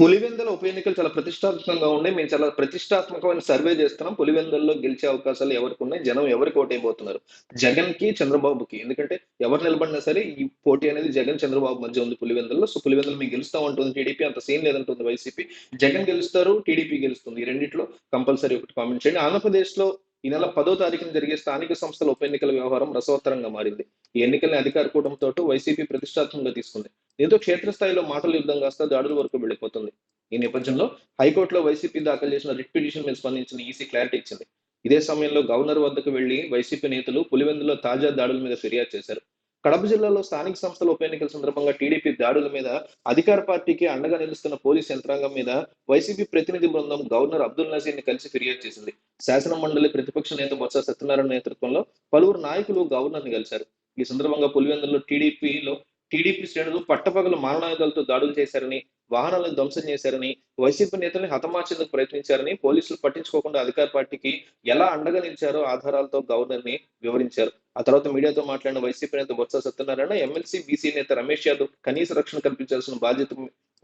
పులివెందుల ఉప ఎన్నికలు చాలా ప్రతిష్టాత్మకంగా ఉన్నాయి. మేము చాలా ప్రతిష్టాత్మకమైన సర్వే చేస్తున్నాం. పులివెందుల్లో గెలిచే అవకాశాలు ఎవరికి ఉన్నాయి జనం ఎవరికి ఓటైపోతున్నారు జగన్కి చంద్రబాబుకి. ఎందుకంటే ఎవరు నిలబడినా సరే ఈ పోటీ అనేది జగన్, చంద్రబాబు మధ్య ఉంది పులివెందుల్లో. సో, పులివెందులు మేము గెలుస్తాం అంటుంది టీడీపీ. అంత సీన్ లేదంటుంది వైసీపీ. జగన్ గెలుస్తారు, టీడీపీ గెలుస్తుంది. ఈ రెండిట్లో కంపల్సరీ ఒకటి కామెంట్ చేయండి. ఆంధ్రప్రదేశ్లో ఈ నెల పదో తారీఖున జరిగే స్థానిక సంస్థల ఉప ఎన్నికల వ్యవహారం రసవత్తరంగా మారింది. ఈ ఎన్నికల్ని అధికార కూటమితో వైసీపీ ప్రతిష్టాత్మకంగా తీసుకుంది. దీంతో క్షేత్రస్థాయిలో మాటల యుద్ధం కాస్త దాడుల వరకు వెళ్ళిపోతుంది. ఈ నేపథ్యంలో హైకోర్టులో వైసీపీ దాఖలు చేసిన రిట్ పిటిషన్ మీద స్పందించిన ఈసీ క్లారిటీ ఇచ్చింది. ఇదే సమయంలో గవర్నర్ వద్దకు వెళ్ళి వైసీపీ నేతలు పులివెందులో తాజా దాడుల మీద ఫిర్యాదు చేశారు. కడప జిల్లాలో స్థానిక సంస్థల ఉప ఎన్నికల సందర్భంగా టీడీపీ దాడుల మీద అధికార పార్టీకి అండగా నిలుస్తున్న పోలీస్ యంత్రాంగం మీద వైసీపీ ప్రతినిధి బృందం గవర్నర్ అబ్దుల్ నజీర్ని కలిసి ఫిర్యాదు చేసింది. శాసన మండలి ప్రతిపక్ష నేత బొత్స సత్యనారాయణ నేతృత్వంలో పలువురు నాయకులు గవర్నర్ని కలిశారు. ఈ సందర్భంగా పులివెందుల్లో టీడీపీలో టీడీపీ శ్రేణులు పట్టపగలు మారణాయుధాలతో దాడులు చేశారని, వాహనాలను ధ్వంసం చేశారని, వైసీపీ నేతల్ని హతమార్చేందుకు ప్రయత్నించారని, పోలీసులు పట్టించుకోకుండా అధికార పార్టీకి ఎలా అండగా నిలిచారో ఆధారాలతో గవర్నర్ని వివరించారు. ఆ తర్వాత మీడియాతో మాట్లాడిన వైసీపీ నేత బొత్స సత్యనారాయణ, ఎమ్మెల్సీ, బీసీ నేత రమేష్ యాదవ్ కనీస రక్షణ కల్పించాల్సిన బాధ్యత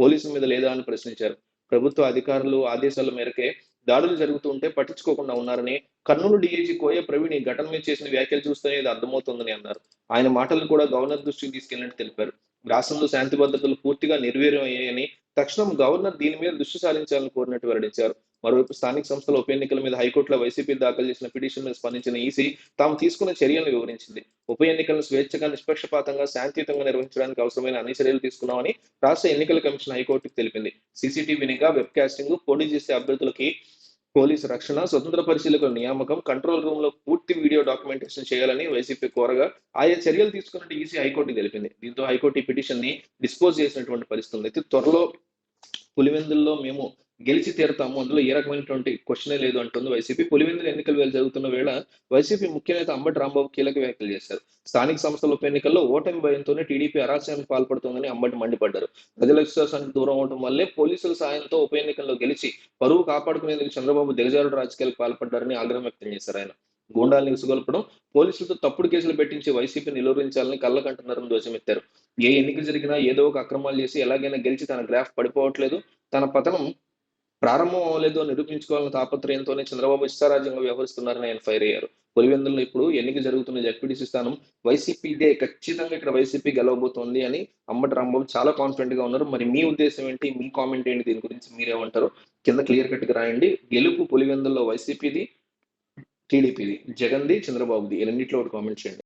పోలీసుల మీద లేదా అని ప్రశ్నించారు. ప్రభుత్వ అధికారులు ఆదేశాల మేరకే దాడులు జరుగుతుంటే పట్టించుకోకుండా ఉన్నారని, కర్నూలు డిఏజీ కోయ ప్రవీణ్ ఈ ఘటన మీద చేసిన వ్యాఖ్యలు చూస్తేనే ఇది అర్థమవుతోందని అన్నారు. ఆయన మాటలను కూడా గవర్నర్ దృష్టికి తీసుకెళ్ళినట్టు తెలిపారు. రాష్ట్రంలో శాంతి భద్రతలు పూర్తిగా నిర్వీర్యం అయ్యాయని, తక్షణం గవర్నర్ దీని మీద దృష్టి సారించాలని కోరినట్టు వెల్లడించారు. మరోవైపు స్థానిక సంస్థల ఉప ఎన్నికల మీద హైకోర్టులో వైసీపీ దాఖలు చేసిన పిటిషన్ మీద స్పందించిన ఈసీ తాము తీసుకున్న చర్యలను వివరించింది. ఉప ఎన్నికలను స్వేచ్ఛగా, నిష్పక్షపాతంగా, శాంతియుతంగా నిర్వహించడానికి అవసరమైన అన్ని చర్యలు తీసుకున్నామని రాష్ట్ర ఎన్నికల కమిషన్ హైకోర్టుకు తెలిపింది. సీసీటీవీ నిఘా, వెబ్ కాస్టింగ్, పోటీ చేసే అభ్యర్థులకి పోలీసు రక్షణ, స్వతంత్ర పరిశీలకుల నియామకం, కంట్రోల్ రూమ్లో పూర్తి వీడియో డాక్యుమెంటేషన్ చేయాలని వైసీపీ కోరగా ఆయా చర్యలు తీసుకున్నట్టు ఈసీ హైకోర్టు తెలిపింది. దీంతో హైకోర్టు ఈ పిటిషన్ని డిస్పోజ్ చేసినటువంటి పరిస్థితి ఉంది. అయితే త్వరలో పులివెందుల్లో మేము గెలిచి తీరుతాము అందులో ఏ రకమైనటువంటి క్వశ్చనే లేదు అంటుంది వైసీపీ. పులివెందుల ఎన్నికలు వేలు జరుగుతున్న వేళ వైసీపీ ముఖ్య నేత అంబటి రాంబాబు కీలక వ్యాఖ్యలు చేశారు. స్థానిక సంస్థల ఉప ఎన్నికల్లో ఓటమి భయంతోనే టీడీపీ అరాచయానికి పాల్పడుతోందని అంబటి మండిపడ్డారు. ప్రజల విశ్వాసానికి దూరం అవడం వల్లే పోలీసుల సాయంతో ఉప ఎన్నికల్లో గెలిచి పరువు కాపాడుకునేందుకు చంద్రబాబు దిగజారుడు రాజకీయాలకు పాల్పడ్డారని ఆగ్రహం వ్యక్తం చేశారు ఆయన. గూండాలను విసుగొల్పడం పోలీసులతో తప్పుడు కేసులు పెట్టించి వైసీపీ నిలువరించాలని కళ్ళకంటున్నారని ధ్వజమెత్తారు. ఏ ఎన్నిక జరిగినా ఏదో ఒక అక్రమాలు చేసి ఎలాగైనా గెలిచి తన గ్రాఫ్ పడిపోవట్లేదు, తన పతనం ప్రారంభం అవ్వలేదు నిరూపించుకోవాలని తాపత్రయంతోనే చంద్రబాబు ఇష్టారాజ్యంగా వ్యవహరిస్తున్నారని ఆయన ఫైర్ అయ్యారు. పులివెందులను ఇప్పుడు ఎన్నిక జరుగుతున్న జడ్పీటీసీ స్థానం వైసీపీదే ఖచ్చితంగా ఇక్కడ వైసీపీ గెలవబోతోంది అని అంబటి రాంబాబు చాలా కాన్ఫిడెంట్గా ఉన్నారు. మరి మీ ఉద్దేశం ఏంటి? మీ కామెంట్ ఏంటి? దీని గురించి మీరేమంటారు కింద క్లియర్ కట్గా రాయండి. గెలుపు పులివెందుల్లో వైసీపీది, టీడీపీది, జగన్‌ది, చంద్రబాబుది ఈ ఒకటి కామెంట్ చేయండి.